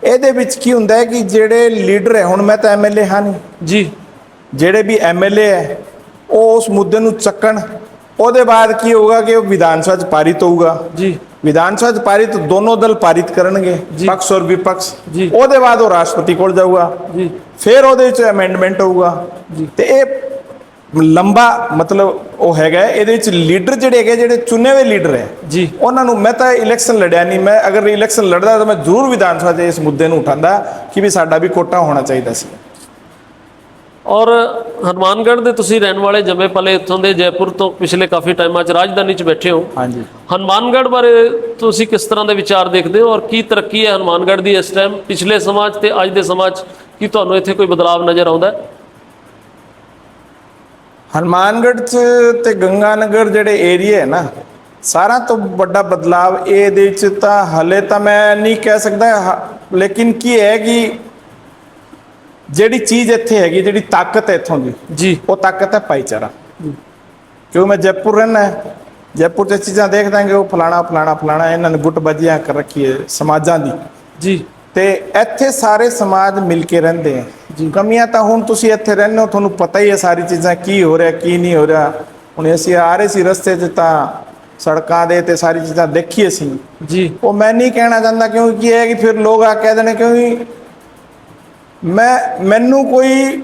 ਇਹਦੇ ਵਿੱਚ ਕੀ ਹੁੰਦਾ ਹੈ ਕਿ ਜਿਹੜੇ ਲੀਡਰ ਹੈ ਹੁਣ ਮੈਂ ਤਾਂ ਐਮਐਲਏ ਹਾਂ ਨਹੀਂ। ਜੀ। ਜਿਹੜੇ ਵੀ ਐਮਐਲਏ ਹੈ ਉਹ ਉਸ ਮੁੱਦੇ ਨੂੰ ਚੱਕਣ। ਉਹਦੇ ਬਾਅਦ ਕੀ ਹੋਊਗਾ ਕਿ ਉਹ ਵਿਧਾਨ ਸਭਾ ਚ ਪਾਰਿਤ ਹੋਊਗਾ ਜੀ। ਵਿਧਾਨ ਸਭਾ ਚ ਪਾਰਿਤ ਦੋਨੋਂ ਦਲ ਪਾਰਿਤ ਕਰਨਗੇ। ਪਕਸ਼ ਔਰ ਵਿਪਕਸ਼। ਉਹਦੇ ਬਾਅਦ ਉਹ ਰਾਸ਼ਟਰਪਤੀ ਕੋਲ ਜਾਊਗਾ ਜੀ ਫਿਰ ਉਹਦੇ ਵਿੱਚ ਅਮੈਂਡਮੈਂਟ ਹੋਊਗਾ ਜੀ। ਤੇ ਇਹ ਲੰਬਾ ਮਤਲਬ ਉਹ ਹੈਗਾ ਇਹਦੇ ਵਿੱਚ ਲੀਡਰ ਜਿਹੜੇ ਹੈਗੇ ਜਿਹੜੇ ਚੁਣੇ ਹੋਏ ਲੀਡਰ ਹੈ ਜੀ ਉਹਨਾਂ ਨੂੰ ਮੈਂ ਤਾਂ ਇਲੈਕਸ਼ਨ ਲੜਿਆ ਨਹੀਂ ਮੈਂ ਅਗਰ ਇਲੈਕਸ਼ਨ ਲੜਦਾ ਤਾਂ ਮੈਂ ਜ਼ਰੂਰ ਵਿਧਾਨ ਸਭਾ 'ਚ ਇਸ ਮੁੱਦੇ ਨੂੰ ਉਠਾਉਂਦਾ ਕਿ ਵੀ ਸਾਡਾ ਵੀ ਕੋਟਾ ਹੋਣਾ ਚਾਹੀਦਾ ਸੀ ਔਰ ਹਨੂਮਾਨਗੜ੍ਹ ਦੇ ਤੁਸੀਂ ਰਹਿਣ ਵਾਲੇ ਜੰਮੇ ਪਲੇ ਇੱਥੋਂ ਦੇ ਜੈਪੁਰ ਤੋਂ ਪਿਛਲੇ ਕਾਫੀ ਟਾਈਮਾਂ 'ਚ ਰਾਜਧਾਨੀ 'ਚ ਬੈਠੇ ਹੋ। ਹਾਂਜੀ। ਹਨੂਮਾਨਗੜ੍ਹ ਬਾਰੇ ਤੁਸੀਂ ਕਿਸ ਤਰ੍ਹਾਂ ਦੇ ਵਿਚਾਰ ਦੇਖਦੇ ਹੋ ਔਰ ਕੀ ਤਰੱਕੀ ਹੈ ਹਨੂਮਾਨਗੜ੍ਹ ਦੀ ਇਸ ਟਾਈਮ? ਪਿਛਲੇ ਸਮਾਜ ਤੇ ਅੱਜ ਦੇ ਸਮਾਜ ਕੀ ਤੁਹਾਨੂੰ ਇੱਥੇ ਕੋਈ ਬਦਲਾਅ ਨਜ਼ਰ ਆਉਂਦਾ ਹੈ? ਹਨੂਮਾਨਗੜ੍ਹ 'ਚ ਤੇ ਗੰਗਾਨਗਰ ਜਿਹੜੇ ਏਰੀਆ ਹੈ ਨਾ ਸਾਰਾ ਤੋਂ ਵੱਡਾ ਬਦਲਾਵ ਇਹਦੇ 'ਚ ਤਾਂ ਹਲੇ ਤਾਂ ਮੈਂ ਨਹੀਂ ਕਹਿ ਸਕਦਾ ਲੇਕਿਨ ਕੀ ਹੈ ਕਿ ਜਿਹੜੀ ਚੀਜ਼ ਇੱਥੇ ਹੈਗੀ ਜਿਹੜੀ ਤਾਕਤ ਹੈ ਇੱਥੋਂ ਦੀ ਜੀ। ਉਹ ਤਾਕਤ ਹੈ ਭਾਈਚਾਰਾ। ਕਿਉਂ ਮੈਂ ਜੈਪੁਰ ਰਹਿਣਾ ਹੈ? ਜੈਪੁਰ 'ਚ ਚੀਜ਼ਾਂ ਦੇਖ ਦਾਂਗੇ ਉਹ ਫਲਾਣਾ ਫਲਾਣਾ ਫਲਾਣਾ ਇਹਨਾਂ ਨੇ ਗੁੱਟਬਾਜ਼ੀਆਂ ਕਰ ਰੱਖੀ ਹੈ ਸਮਾਜਾਂ ਦੀ। ਜੀ। ਤੇ ਇੱਥੇ ਸਾਰੇ ਸਮਾਜ ਮਿਲ ਕੇ ਰਹਿੰਦੇ ਹੈ ਕਮੀਆਂ ਤਾਂ ਹੁਣ ਤੁਸੀਂ ਇੱਥੇ ਰਹਿੰਦੇ ਹੋ ਤੁਹਾਨੂੰ ਪਤਾ ਹੀ ਹੈ ਸਾਰੀ ਚੀਜ਼ਾਂ ਕੀ ਹੋ ਰਿਹਾ ਕੀ ਨਹੀਂ ਹੋ ਰਿਹਾ। ਹੁਣ ਅਸੀਂ ਆ ਰਹੇ ਸੀ ਰਸਤੇ 'ਚ ਤਾਂ ਸੜਕਾਂ ਦੇ ਤੇ ਸਾਰੀ ਚੀਜ਼ਾਂ ਦੇਖੀ ਅਸੀਂ। ਜੀ। ਉਹ ਮੈਂ ਨਹੀਂ ਕਹਿਣਾ ਚਾਹੁੰਦਾ ਕਿਉਂਕਿ ਕੀ ਹੈ ਕਿ ਫਿਰ ਲੋਕ ਆ ਕਹਿ ਦੇਣੇ ਕਿਉਂਕਿ ਮੈਂ ਮੈਨੂੰ ਕੋਈ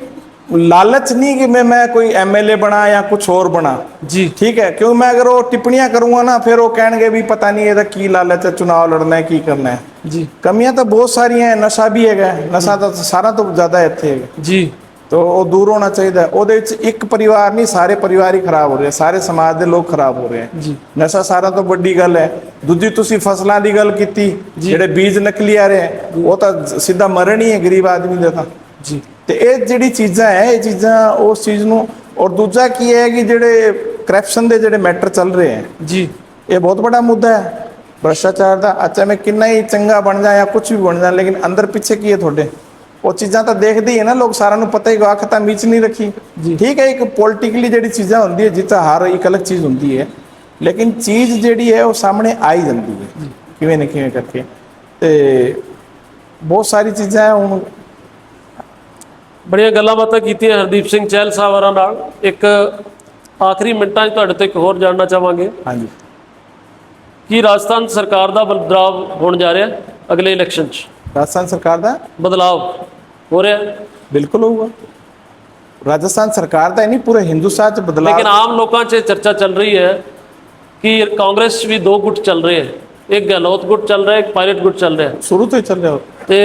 ਲਾਲਚ ਨਹੀਂ ਕਿ ਮੈਂ ਮੈਂ ਕੋਈ ਐਮਐਲਏ ਬਣਾ ਜਾਂ ਕੁਝ ਹੋਰ ਬਣਾ। ਜੀ। ਠੀਕ ਹੈ ਕਿਉਂ ਮੈਂ ਅਗਰ ਉਹ ਟਿੱਪਣੀਆਂ ਕਰੂੰਗਾ ਨਾ ਫਿਰ ਉਹ ਕਹਿਣਗੇ ਵੀ ਪਤਾ ਨਹੀਂ ਇਹਦਾ ਕੀ ਲਾਲਚ ਹੈ ਚੁਣਾਵ ਲੜਨਾ ਹੈ ਕੀ ਕਰਨਾ ਹੈ। ਜੀ। ਕਮੀਆਂ ਤਾਂ ਬਹੁਤ ਸਾਰੀਆਂ ਹੈ ਨਸ਼ਾ ਵੀ ਹੈਗਾ ਨਸ਼ਾ ਤਾਂ ਸਾਰਾ ਤੋਂ ਜ਼ਿਆਦਾ ਇੱਥੇ ਹੈਗਾ। ਜੀ। ਤਾਂ ਉਹ ਦੂਰ ਹੋਣਾ ਚਾਹੀਦਾ। ਉਹਦੇ ਵਿੱਚ ਇੱਕ ਪਰਿਵਾਰ ਨਹੀਂ ਸਾਰੇ ਪਰਿਵਾਰ ਹੀ ਖਰਾਬ ਹੋ ਰਹੇ ਸਾਰੇ ਸਮਾਜ ਦੇ ਲੋਕ ਖਰਾਬ ਹੋ ਰਹੇ ਜੀ। ਨਸ਼ਾ ਸਾਰਾ ਤੋਂ ਵੱਡੀ ਗੱਲ ਹੈ। ਦੂਜੀ ਤੁਸੀਂ ਫਸਲਾਂ ਦੀ ਗੱਲ ਕੀਤੀ ਜਿਹੜੇ ਬੀਜ ਨਕਲੀ ਆ ਰਹੇ ਉਹ ਤਾਂ ਸਿੱਧਾ ਮਰਨ ਹੀ ਹੈ ਗਰੀਬ ਆਦਮੀ ਦਾ ਤਾਂ। ਜੀ। ਤੇ ਇਹ ਜਿਹੜੀ ਚੀਜ਼ਾਂ ਹੈ ਇਹ ਚੀਜ਼ਾਂ ਉਸ ਚੀਜ਼ ਨੂੰ ਔਰ ਦੂਜਾ ਕੀ ਹੈ ਕਿ ਜਿਹੜੇ ਕਰਪਸ਼ਨ ਦੇ ਜਿਹੜੇ ਮੈਟਰ ਚੱਲ ਰਹੇ ਹੈ ਜੀ। ਇਹ ਬਹੁਤ ਵੱਡਾ ਮੁੱਦਾ ਹੈ। ਭ੍ਰਸ਼ਟਾਚਾਰ ਦਾ ਅੱਛਾ ਮੈਂ ਕਿੰਨਾ ਹੀ ਚੰਗਾ ਬਣ ਜਾ ਜਾਂ ਕੁਝ ਵੀ ਬਣ ਜਾ ਲੇਕਿਨ ਅੰਦਰ ਪਿੱਛੇ ਕੀ ਹੈ ਤੁਹਾਡੇ? ਉਹ ਚੀਜ਼ਾਂ ਤਾਂ ਦੇਖਦੇ ਹੀ ਹੈ ਨਾ ਲੋਕ ਸਾਰਿਆਂ ਨੂੰ ਪਤਾ ਹੀ ਗਾ ਅੱਖ ਤਾਂ ਮੀਚ ਨਹੀਂ ਰੱਖੀ। ਜੀ। ਠੀਕ ਹੈ ਇੱਕ ਪੋਲਿਟਿਕਲੀ ਜਿਹੜੀ ਚੀਜ਼ਾਂ ਹੁੰਦੀ ਹੈ ਜਿੱਤਾ ਹਰ ਇੱਕ ਅਲੱਗ ਚੀਜ਼ ਹੁੰਦੀ ਹੈ ਲੇਕਿਨ ਚੀਜ਼ ਜਿਹੜੀ ਹੈ ਉਹ ਸਾਹਮਣੇ ਆ ਹੀ ਜਾਂਦੀ ਹੈ। ਕਿਵੇਂ ਨਾ ਕਿਵੇਂ ਕਰਕੇ। ਤੇ ਬਹੁਤ ਸਾਰੀ ਚੀਜ਼ਾਂ ਹੈ ਹੁਣ ਬੜੀਆਂ ਗੱਲਾਂ ਬਾਤਾਂ ਕੀਤੀਆਂ ਹਰਦੀਪ ਸਿੰਘ ਚਹਿਲ ਸਾਹਿਬ ਹੋਰਾਂ ਨਾਲ। ਇੱਕ ਆਖਰੀ ਮਿੰਟਾਂ 'ਚ ਤੁਹਾਡੇ ਤੋਂ ਇੱਕ ਹੋਰ ਜਾਣਨਾ ਚਾਹਾਂਗੇ। ਹਾਂਜੀ। ਕੀ ਰਾਜਸਥਾਨ ਸਰਕਾਰ ਦਾ ਬਦਲਾਵ ਹੋਣ ਜਾ ਰਿਹਾ ਅਗਲੇ ਇਲੈਕਸ਼ਨ 'ਚ? ਰਾਜਸਥਾਨ ਸਰਕਾਰ ਦਾ? ਬਦਲਾਵ। ਹੋ ਰਿਹਾ? ਬਿਲਕੁਲ ਹੋਊਗਾ। ਰਾਜਸਥਾਨ ਸਰਕਾਰ ਦਾ ਨਹੀਂ ਪੂਰੇ ਹਿੰਦੁਸਤਾਨ ਚ ਬਦਲਾਅ ਲੇਕਿਨ ਆਮ ਲੋਕਾਂ 'ਚ ਚਰਚਾ ਚੱਲ ਰਹੀ ਹੈ ਕਿ ਕਾਂਗਰਸ ਵੀ ਦੋ ਗੁੱਟ ਚੱਲ ਰਹੇ ਹੈ। ਇੱਕ ਗਹਿਲੋਤ ਗੁੱਟ ਚੱਲ ਰਿਹਾ ਹੈ ਇੱਕ ਪਾਇਲਟ ਗੁੱਟ ਚੱਲ ਰਿਹਾ। ਹੈ ਸ਼ੁਰੂ ਤੋਂ ਹੀ ਚੱਲ ਰਿਹਾ। ਤੇ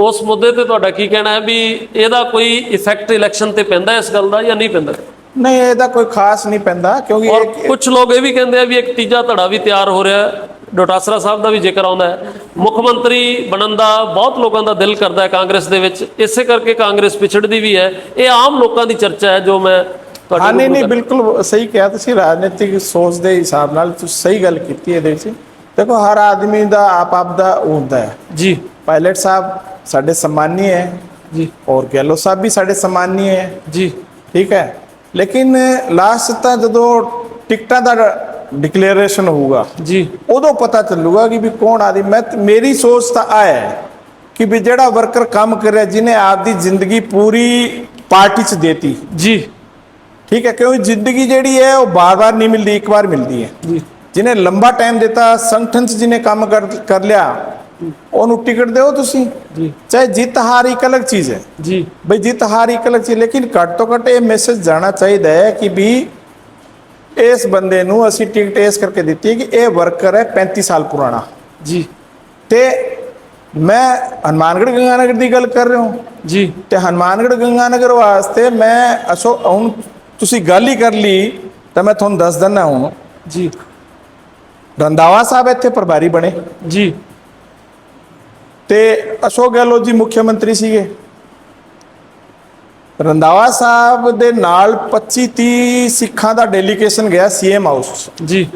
ਉਸ ਮੁੱਦੇ ਤੇ ਤੁਹਾਡਾ ਕੀ ਕਹਿਣਾ ਹੈ ਵੀ ਇਹਦਾ ਕੋਈ ਇਫੈਕਟ ਇਲੈਕਸ਼ਨ ਤੇ ਪੈਂਦਾ ਇਸ ਗੱਲ ਦਾ ਜਾਂ ਨਹੀਂ ਪੈਂਦਾ? ਨਹੀਂ ਇਹਦਾ ਕੋਈ ਖਾਸ ਨਹੀਂ ਪੈਂਦਾ ਕਿਉਂਕਿ ਕੁਝ ਲੋਕ ਇਹ ਵੀ ਕਹਿੰਦੇ ਆ ਵੀ ਇੱਕ ਤੀਜਾ ਧੜਾ ਵੀ ਤਿਆਰ ਹੋ ਰਿਹਾ ਹੈ। ਡੋਟਾਸਰਾ ਸਾਹਿਬ ਦਾ ਵੀ ਜ਼ਿਕਰ ਆਉਂਦਾ ਹੈ। ਮੁੱਖ ਮੰਤਰੀ ਬਣਨ ਦਾ ਬਹੁਤ ਲੋਕਾਂ ਦਾ ਦਿਲ ਕਰਦਾ ਹੈ ਕਾਂਗਰਸ ਦੇ ਵਿੱਚ। ਇਸੇ ਕਰਕੇ ਕਾਂਗਰਸ ਪਿਛੜਦੀ ਵੀ ਹੈ। ਇਹ ਆਮ ਲੋਕਾਂ ਦੀ ਚਰਚਾ ਹੈ ਜੋ ਮੈਂ ਹਾਂ ਨਹੀਂ ਨਹੀਂ ਬਿਲਕੁਲ ਸਹੀ ਕਿਹਾ ਤੁਸੀਂ। ਰਾਜਨੀਤਿਕ ਸੋਚ ਦੇ ਹਿਸਾਬ ਨਾਲ ਤੁਸੀਂ ਸਹੀ ਗੱਲ ਕੀਤੀ ਇਹਦੇ ਵਿੱਚ। ਦੇਖੋ ਹਰ ਆਦਮੀ ਦਾ ਆਪ ਆਪ ਦਾ ਹੁੰਦਾ ਹੈ। ਜੀ। ਪਾਇਲਟ ਸਾਹਿਬ ਸਾਡੇ ਸਨਮਾਨੀ ਹੈ। ਜੀ। ਔਰ ਗਹਿਲੋਤ ਸਾਹਿਬ ਵੀ ਸਾਡੇ ਸਨਮਾਨੀ ਹੈ। ਜੀ। ਠੀਕ ਹੈ। ਲੇਕਿਨ ਲਾਸਟ ਤਾਂ ਜਦੋਂ ਟਿਕਟਾਂ ਦਾ ਡਿਕਲੇਰੇਸ਼ਨ ਹੋਊਗਾ। ਜੀ। ਉਦੋਂ ਪਤਾ ਚੱਲੂਗਾ ਕਿ ਵੀ ਕੌਣ ਆਦਮੀ ਮੈਂ ਮੇਰੀ ਸੋਚ ਤਾਂ ਆ ਹੈ ਕਿ ਵੀ ਜਿਹੜਾ ਵਰਕਰ ਕੰਮ ਕਰ ਰਿਹਾ ਜਿਹਨੇ ਆਪਦੀ ਜ਼ਿੰਦਗੀ ਪੂਰੀ ਪਾਰਟੀ 'ਚ ਦੇਤੀ। ਜੀ। ਠੀਕ ਹੈ ਕਿਉਂਕਿ ਜ਼ਿੰਦਗੀ ਜਿਹੜੀ ਹੈ ਉਹ ਬਾਰ-ਬਾਰ ਨਹੀਂ ਮਿਲਦੀ ਇੱਕ ਵਾਰ ਮਿਲਦੀ ਹੈ। ਜੀ। ਜਿਹਨੇ ਲੰਬਾ ਟਾਈਮ ਦਿੱਤਾ ਸੰਗਠਨ 'ਚ ਜਿਹਨੇ ਕੰਮ ਕਰ ਲਿਆ ਉਹਨੂੰ ਟਿਕਟ ਦਿਓ ਤੁਸੀਂ। ਜੀ। ਚਾਹੇ ਜਿੱਤ ਹਾਰ ਇੱਕ ਅਲੱਗ ਚੀਜ਼ ਹੈ। ਜੀ। ਬਈ ਜਿੱਤ ਹਾਰ ਇੱਕ ਅਲੱਗ ਚੀਜ਼ ਲੇਕਿਨ ਘੱਟ ਤੋਂ ਘੱਟ ਇਹ ਮੈਸੇਜ ਜਾਣਾ ਚਾਹੀਦਾ ਹੈ ਕਿ ਵੀ ਇਸ ਬੰਦੇ ਨੂੰ ਅਸੀਂ ਟਿਕਟ ਇਸ ਕਰਕੇ ਦਿੱਤੀ ਕਿ ਇਹ ਵਰਕਰ ਹੈ 35 ਸਾਲ ਪੁਰਾਣਾ। ਜੀ। ਤੇ ਮੈਂ ਹਨੂਮਾਨਗੜ੍ਹ ਗੰਗਾਨਗਰ ਦੀ ਗੱਲ ਕਰ ਰਿਹਾ ਹਾਂ। ਜੀ। ਤੇ ਹਨੂਮਾਨਗੜ੍ਹ ਗੰਗਾਨਗਰ ਵਾਸਤੇ ਮੈਂ ਅਸੋ ਹੁਣ ਤੁਸੀਂ ਗੱਲ ਹੀ ਕਰ ਲਈ ਤਾਂ ਮੈਂ ਤੁਹਾਨੂੰ ਦੱਸ ਦਿੰਦਾ ਹੁਣ ਜੀ। ਰੰਦਾਵਾ ਸਾਹਿਬ ਇੱਥੇ ਪ੍ਰਭਾਰੀ ਬਣੇ। ਜੀ। ਤੇ ਅਸ਼ੋਕ ਗਹਿਲੋਤ ਜੀ ਮੁੱਖ ਮੰਤਰੀ ਸੀਗੇ। ਰੰਦਾਵਾ ਸਾਹਿਬ ਦੇ ਨਾਲ 25 30 ਸਿੱਖਾਂ ਦਾ ਡੈਲੀਗੇਸ਼ਨ ਗਿਆ ਸੀਐਮ ਹਾਊਸ। ਜੀ।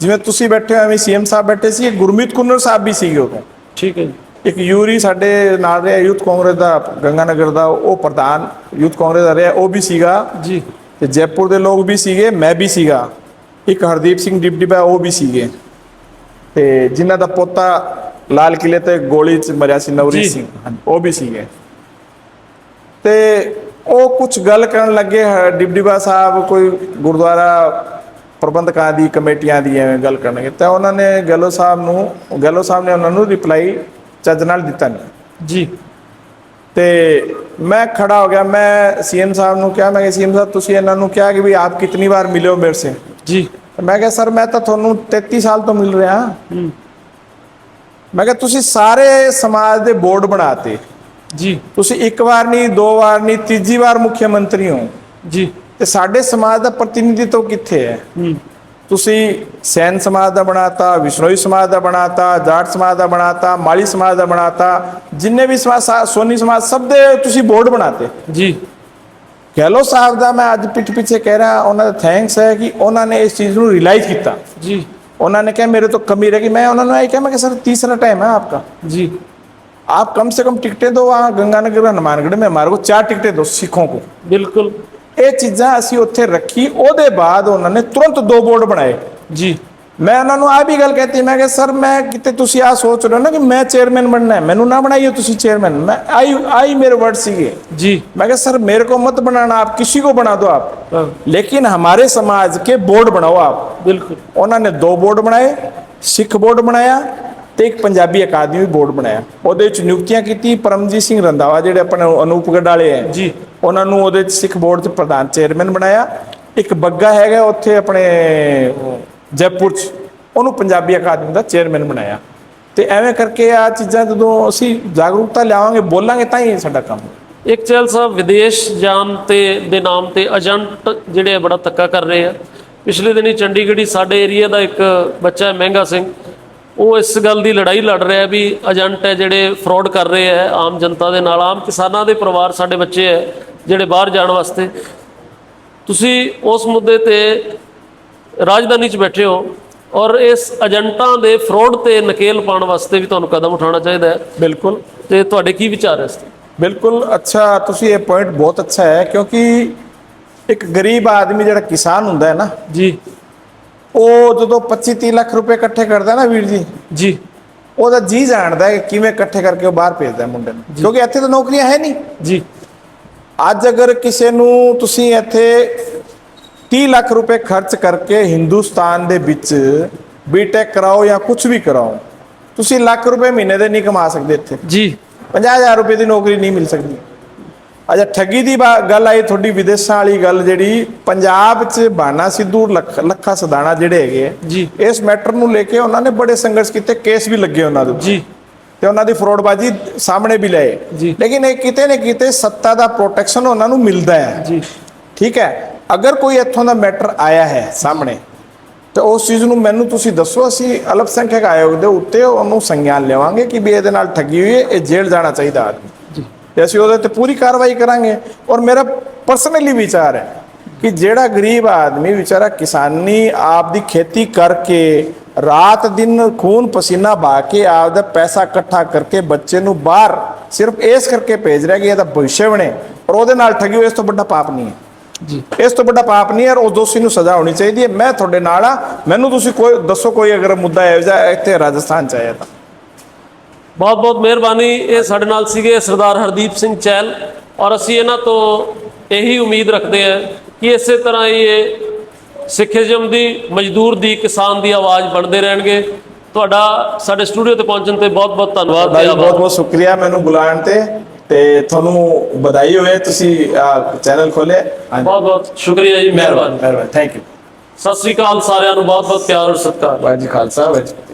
ਜਿਵੇਂ ਤੁਸੀਂ ਬੈਠੇ ਹੋ ਐਵੇਂ ਸੀਐਮ ਸਾਹਿਬ ਬੈਠੇ ਸੀ ਗੁਰਮੀਤ ਕੁੰਨਰ ਸਾਹਿਬ ਵੀ ਸੀਗੇ ਉਦੋਂ। ਠੀਕ ਹੈ ਜੀ। ਇੱਕ ਯੂਰੀ ਸਾਡੇ ਨਾਲ ਰਿਹਾ ਯੂਥ ਕਾਂਗਰਸ ਦਾ ਗੰਗਾਨਗਰ ਦਾ ਉਹ ਪ੍ਰਧਾਨ ਯੂਥ ਕਾਂਗਰਸ ਦਾ ਰਿਹਾ ਉਹ ਵੀ ਸੀਗਾ। ਜੀ। ਤੇ ਜੈਪੁਰ ਦੇ ਲੋਕ ਵੀ ਸੀਗੇ ਮੈਂ ਵੀ ਸੀਗਾ। ਇੱਕ ਹਰਦੀਪ ਸਿੰਘ ਡਿਪਟੀਪਾ ਉਹ ਵੀ ਸੀਗੇ। ਤੇ ਜਿਨ੍ਹਾਂ ਦਾ ਪੋਤਾ ਲਾਲ ਕਿਲੇ ਤੇ ਗੋਲੀ ਚ ਮਰਿਆ ਸੀ ਨਵਰੀਤ ਜੀ। ਸਿੰਘ ਉਹ ਵੀ ਸੀਗੇ। ਤੇ ਉਹ ਕੁਝ ਗੱਲ ਕਰਨ ਲੱਗੇ ਡਿਪਟੀਪਾ ਸਾਹਿਬ ਕੋਈ ਗੁਰਦੁਆਰਾ ਪ੍ਰਬੰਧਕਾਂ ਦੀ ਕਮੇਟੀਆਂ ਦੀ ਐਵੇਂ ਗੱਲ ਕਰਨਗੇ। ਤਾਂ ਉਹਨਾਂ ਨੇ ਗੈਲੋ ਸਾਹਿਬ ਨੂੰ ਗੈਲੋ ਸਾਹਿਬ ਨੇ ਉਹਨਾਂ ਨੂੰ ਰਿਪਲਾਈ ਚੱਜ ਨਾਲ ਦਿੱਤਾ ਨਹੀਂ ਜੀ। ਤੇ ਮੈਂ ਖੜਾ ਹੋ ਗਿਆ ਮੈਂ ਸੀਐਮ ਸਾਹਿਬ ਨੂੰ ਕਿਹਾ ਮੈਂ ਕਿ ਸੀਐਮ ਸਾਹਿਬ ਤੁਸੀਂ ਇਹਨਾਂ ਨੂੰ ਕਿਹਾ ਕਿ ਵੀ ਆਪ ਕਿਤਨੀ ਵਾਰ ਮਿਲੇ ਹੋ ਮੇਰੇ ਸੇ? ਜੀ। ਮੈਂ ਕਿਹਾ ਸਰ ਮੈਂ ਤਾਂ ਤੁਹਾਨੂੰ 33 ਸਾਲ ਤੋਂ ਮਿਲ ਰਿਹਾ। ਹੂੰ। ਮੈਂ ਕਿਹਾ ਤੁਸੀਂ ਸਾਰੇ ਸਮਾਜ ਦੇ ਬੋਰਡ ਬਣਾਤੇ। ਜੀ। ਤੁਸੀਂ ਇੱਕ ਵਾਰ ਨਹੀਂ ਦੋ ਵਾਰ ਨਹੀਂ ਤੀਜੀ ਵਾਰ ਮੁੱਖ ਮੰਤਰੀ ਹੋ। ਜੀ। ਤੇ ਸਾਡੇ ਸਮਾਜ ਦਾ ਪ੍ਰਤੀਨਿਧਿਤਵ ਕਿੱਥੇ ਹੈ? ਤੁਸੀਂ ਸੈਨ ਸਮਾਜ ਦਾ ਬਣਾਤਾ ਵਿਸ਼ਨੋਈ ਸਮਾਜ ਦਾ ਬਣਾਤਾ ਜਾਟ ਸਮਾਜ ਦਾ ਬਣਾਤਾ ਮਾਲੀ ਸਮਾਜ ਦਾ ਬਣਾਤਾ ਜਿੰਨੇ ਵੀ ਸਮਾਜ ਸੋਨੀ ਸਮਾਜ ਸਭ ਦੇ ਤੁਸੀਂ ਬੋਰਡ ਬਣਾਤੇ। ਜੀ। ਗੈਲੋ ਸਾਹਿਬ ਦਾ ਮੈਂ ਅੱਜ ਪਿੱਛੇ ਪਿੱਛੇ ਕਹਿ ਰਿਹਾ ਉਹਨਾਂ ਦਾ ਥੈਂਕਸ ਹੈ ਕਿ ਉਹਨਾਂ ਨੇ ਇਸ ਚੀਜ਼ ਨੂੰ ਰਿਅਲਾਈਜ਼ ਕੀਤਾ। ਜੀ। ਉਹਨਾਂ ਨੇ ਕਿਹਾ ਮੇਰੇ ਤੋਂ ਕਮੀ ਰਹਿ ਗਈ। ਮੈਂ ਉਹਨਾਂ ਨੂੰ ਇਹ ਕਿਹਾ ਮੈਂ ਕਿ ਸਰ ਤੀਸਰਾ ਟਾਈਮ ਹੈ ਆਪਕਾ। ਜੀ। आप कम से कम टिकटें दो वहाँ गंगानगर हनुमानगढ़ में हमारे को चार टिकटें दो सिखों को बिल्कुल ਇਹ ਚੀਜ਼ਾਂ ਅਸੀਂ ਉੱਥੇ ਰੱਖੀ ਉਹਦੇ ਬਾਅਦ ਉਹਨਾਂ ਨੇ ਤੁਰੰਤ ਦੋ ਬੋਰਡ ਬਣਾਏ जी ਮੈਂ ਉਹਨਾਂ ਨੂੰ ਆ ਵੀ ਗੱਲ ਕਹਤੀ ਮੈਂ ਕਿ ਸਰ ਮੈਂ ਕਿਤੇ ਤੁਸੀਂ ਆ ਸੋਚ ਰਹੇ ਹੋ ਨਾ ਕਿ ਮੈਂ ਚੇਅਰਮੈਨ ਬਣਨਾ ਹੈ ਮੈਨੂੰ ਨਾ ਬਣਾਈਏ ਤੁਸੀਂ ਚੇਅਰਮੈਨ मैं आई आई मेरे वर्ड सीगे जी मैं कहा सर मेरे को मत बनाना आप किसी को बना दो आप हाँ, लेकिन हमारे समाज के बोर्ड बनाओ आप बिल्कुल ਉਹਨਾਂ ਨੇ ਦੋ ਬੋਰਡ ਬਣਾਏ ਸਿੱਖ ਬੋਰਡ ਬਣਾਇਆ ਤੇ ਇੱਕ ਪੰਜਾਬੀ ਅਕਾਦਮੀ ਬੋਰਡ ਬਣਾਇਆ। ਉਹਦੇ ਵਿੱਚ ਨਿਯੁਕਤੀਆਂ ਕੀਤੀ ਪਰਮਜੀਤ ਸਿੰਘ ਰੰਧਾਵਾ ਜਿਹੜੇ ਆਪਣੇ ਅਨੂਪਗੜ ਵਾਲੇ ਹੈ। ਜੀ। ਉਹਨਾਂ ਨੂੰ ਉਹਦੇ ਵਿੱਚ ਸਿੱਖ ਬੋਰਡ 'ਚ ਪ੍ਰਧਾਨ ਚੇਅਰਮੈਨ ਬਣਾਇਆ। ਇੱਕ ਬੱਗਾ ਹੈਗਾ ਉੱਥੇ ਆਪਣੇ ਜੈਪੁਰ 'ਚ। ਉਹਨੂੰ ਪੰਜਾਬੀ ਅਕਾਦਮੀ ਦਾ ਚੇਅਰਮੈਨ ਬਣਾਇਆ। ਤੇ ਐਵੇਂ ਕਰਕੇ ਆ ਚੀਜ਼ਾਂ ਜਦੋਂ ਅਸੀਂ ਜਾਗਰੂਕਤਾ ਲਿਆਵਾਂਗੇ ਬੋਲਾਂਗੇ ਤਾਂ ਹੀ ਸਾਡਾ ਕੰਮ। ਇੱਕ ਚੈਲ ਸਾਹਿਬ ਵਿਦੇਸ਼ ਜਾਣ ਤੇ ਦੇ ਨਾਮ ਤੇ ਏਜੰਟ ਜਿਹੜੇ ਆ ਬੜਾ ਧੱਕਾ ਕਰ ਰਹੇ ਆ। ਪਿਛਲੇ ਦਿਨੀ ਚੰਡੀਗੜ੍ਹੀ ਸਾਡੇ ਏਰੀਆ ਦਾ ਇੱਕ ਬੱਚਾ ਮਹਿੰਗਾ ਸਿੰਘ। ਉਹ ਇਸ ਗੱਲ ਦੀ ਲੜਾਈ ਲੜ ਰਿਹਾ ਵੀ ਏਜੰਟ ਹੈ ਜਿਹੜੇ ਫਰਾਡ ਕਰ ਰਹੇ ਆ ਆਮ ਜਨਤਾ ਦੇ ਨਾਲ ਆਮ ਕਿਸਾਨਾਂ ਦੇ ਪਰਿਵਾਰ ਸਾਡੇ ਬੱਚੇ ਹੈ ਜਿਹੜੇ ਬਾਹਰ ਜਾਣ ਵਾਸਤੇ। ਤੁਸੀਂ ਉਸ ਮੁੱਦੇ ਤੇ ਰਾਜਧਾਨੀ 'ਚ ਬੈਠੇ ਹੋ ਔਰ ਇਸ ਏਜੰਟਾਂ ਦੇ ਫਰਾਡ ਤੇ ਨਕੇਲ ਪਾਉਣ ਵਾਸਤੇ ਵੀ ਤੁਹਾਨੂੰ ਕਦਮ ਉਠਾਉਣਾ ਚਾਹੀਦਾ ਹੈ। ਬਿਲਕੁਲ। ਤੇ ਤੁਹਾਡੇ ਕੀ ਵਿਚਾਰ ਹੈ ਇਸ ਤੇ? ਬਿਲਕੁਲ। ਅੱਛਾ ਤੁਸੀਂ ਇਹ ਪੁਆਇੰਟ ਬਹੁਤ ਅੱਛਾ ਹੈ ਕਿਉਂਕਿ ਇੱਕ ਗਰੀਬ ਆਦਮੀ ਜਿਹੜਾ ਕਿਸਾਨ ਹੁੰਦਾ ਹੈ ਨਾ ਜੀ। ਉਹ ਜਦੋਂ 25 30 ਲੱਖ ਰੁਪਏ ਇਕੱਠੇ ਕਰਦਾ ਨਾ ਵੀਰ ਜੀ ਜੀ। ਉਹਦਾ ਜੀ ਜਾਣਦਾ ਹੈ ਕਿ ਕਿਵੇਂ ਇਕੱਠੇ ਕਰਕੇ ਉਹ ਬਾਹਰ ਭੇਜਦਾ ਮੁੰਡੇ ਨੂੰ। ਕਿਉਂਕਿ ਇੱਥੇ ਤਾਂ ਨੌਕਰੀਆਂ ਹੈ ਨਹੀਂ। ਜੀ। ਅੱਜ ਅਗਰ ਕਿਸੇ ਨੂੰ ਤੁਸੀਂ ਇੱਥੇ 30 ਲੱਖ ਰੁਪਏ ਖਰਚ ਕਰਕੇ ਹਿੰਦੁਸਤਾਨ ਦੇ ਵਿੱਚ ਬੀਟੈਕ ਕਰਾਓ ਜਾਂ ਕੁਝ ਵੀ ਕਰਾਓ ਤੁਸੀਂ ਲੱਖ ਰੁਪਏ ਮਹੀਨੇ ਦੇ ਨਹੀਂ ਕਮਾ ਸਕਦੇ ਇੱਥੇ। ਜੀ। 50000 ਰੁਪਏ ਦੀ ਨੌਕਰੀ ਨਹੀਂ ਮਿਲ ਸਕਦੀ। ਅੱਛਾ ਠੱਗੀ ਦੀ ਗੱਲ ਆਈ ਤੁਹਾਡੀ ਵਿਦੇਸ਼ਾਂ ਵਾਲੀ ਗੱਲ ਜਿਹੜੀ ਪੰਜਾਬ 'ਚ ਬਾਣਾ ਸਿੱਧੂ ਲੱਖ ਲੱਖਾ ਸਦਾਣਾ ਜਿਹੜੇ ਹੈਗੇ ਆ, ਜੀ। ਇਸ ਮੈਟਰ ਨੂੰ ਲੈ ਕੇ ਉਹਨਾਂ ਨੇ ਬੜੇ ਸੰਘਰਸ਼ ਕੀਤੇ ਕੇਸ ਵੀ ਲੱਗੇ ਉਹਨਾਂ ਦੇ। ਜੀ। ਤੇ ਉਹਨਾਂ ਦੀ ਫਰੋਡਬਾਜ਼ੀ ਸਾਹਮਣੇ ਵੀ ਲਏ। ਲੇਕਿਨ ਇਹ ਕਿਤੇ ਨਾ ਕਿਤੇ ਸੱਤਾ ਦਾ ਪ੍ਰੋਟੈਕਸ਼ਨ ਉਹਨਾਂ ਨੂੰ ਮਿਲਦਾ ਹੈ। ਜੀ। ਠੀਕ ਹੈ? ਅਗਰ ਕੋਈ ਇੱਥੋਂ ਦਾ ਮੈਟਰ ਆਇਆ ਹੈ ਸਾਹਮਣੇ ਤੇ ਉਸ ਚੀਜ਼ ਨੂੰ ਮੈਨੂੰ ਤੁਸੀਂ ਦੱਸੋ ਅਸੀਂ ਅਲਪਸੰਖਿਅਕ ਆਯੋਗ ਦੇ ਉੱਤੇ ਉਹਨੂੰ ਸੰਗਿਆਨ ਲਵਾਂਗੇ ਕਿ ਵੀ ਇਹਦੇ ਨਾਲ ਠੱਗੀ ਹੋਈ ਹੈ ਇਹ ਜੇਲ੍ਹ ਜਾਣਾ ਚਾਹੀਦਾ ਆਦਮੀ। ਤੇ ਅਸੀਂ ਉਹਦੇ ਤੇ ਪੂਰੀ ਕਾਰਵਾਈ ਕਰਾਂਗੇ। ਔਰ ਮੇਰਾ ਪਰਸਨਲੀ ਵਿਚਾਰ ਹੈ ਕਿ ਜਿਹੜਾ ਗਰੀਬ ਆਦਮੀ ਵਿਚਾਰਾ ਕਿਸਾਨੀ ਆਪ ਦੀ ਖੇਤੀ ਕਰਕੇ ਰਾਤ ਦਿਨ ਖੂਨ ਪਸੀਨਾ ਬਹਾ ਕੇ ਆਪ ਦਾ ਪੈਸਾ ਇਕੱਠਾ ਕਰਕੇ ਬੱਚੇ ਨੂੰ ਬਾਹਰ ਸਿਰਫ ਇਸ ਕਰਕੇ ਭੇਜ ਰਿਹਾ ਕਿ ਇਹਦਾ ਭਵਿੱਖ ਬਣੇ। ਔਰ ਉਹਦੇ ਨਾਲ ਠੱਗੀ ਇਸ ਤੋਂ ਵੱਡਾ ਪਾਪ ਨਹੀਂ ਹੈ। ਜੀ। ਇਸ ਤੋਂ ਵੱਡਾ ਪਾਪ ਨਹੀਂ ਹੈ ਔਰ ਉਸ ਦੋਸ਼ੀ ਨੂੰ ਸਜ਼ਾ ਹੋਣੀ ਚਾਹੀਦੀ ਹੈ। ਮੈਂ ਤੁਹਾਡੇ ਨਾਲ ਆ ਮੈਨੂੰ ਤੁਸੀਂ ਕੋਈ ਦੱਸੋ ਕੋਈ ਅਗਰ ਮੁੱਦਾ ਇਹੋ ਜਿਹਾ ਇੱਥੇ ਰਾਜਸਥਾਨ ਚ ਆਇਆ ਤਾਂ। ਬਹੁਤ ਬਹੁਤ ਮਿਹਰਬਾਨੀ। ਇਹ ਸਾਡੇ ਨਾਲ ਸੀਗੇ ਸਰਦਾਰ ਹਰਦੀਪ ਸਿੰਘ ਚਹਿਲ ਔਰ ਅਸੀਂ ਇਹਨਾਂ ਤੋਂ ਇਹੀ ਉਮੀਦ ਰੱਖਦੇ ਹਾਂ ਕਿ ਇਸੇ ਤਰ੍ਹਾਂ ਹੀ ਇਹ ਸਿੱਖੀਜ਼ਮ ਦੀ ਮਜ਼ਦੂਰ ਦੀ ਕਿਸਾਨ ਦੀ ਆਵਾਜ਼ ਬਣਦੇ ਰਹਿਣਗੇ। ਤੁਹਾਡਾ ਸਾਡੇ ਸਟੂਡੀਓ ਤੇ ਪਹੁੰਚਣ ਤੇ ਬਹੁਤ ਬਹੁਤ ਧੰਨਵਾਦ। ਤੇ ਬਹੁਤ ਬਹੁਤ ਸ਼ੁਕਰੀਆ ਮੈਨੂੰ ਬੁਲਾਉਣ ਤੇ ਤੇ ਤੁਹਾਨੂੰ ਵਧਾਈ ਹੋਵੇ। ਤੁਸੀਂ ਚੈਨਲ ਖੋਲੇ ਬਹੁਤ ਬਹੁਤ ਸ਼ੁਕਰੀਆ ਜੀ ਮਿਹਰਬਾਨੀ। ਮਿਹਰਬਾਨੀ। ਥੈਂਕ ਯੂ ਸਤਿ ਸ੍ਰੀ ਅਕਾਲ ਸਾਰਿਆਂ ਨੂੰ ਬਹੁਤ ਬਹੁਤ ਪਿਆਰ ਔਰ ਸਤਿਕਾਰ। ਵਾਹਿਗੁਰੂ ਜੀ ਖਾਲਸਾ ਵਾਹਿਗੁਰੂ।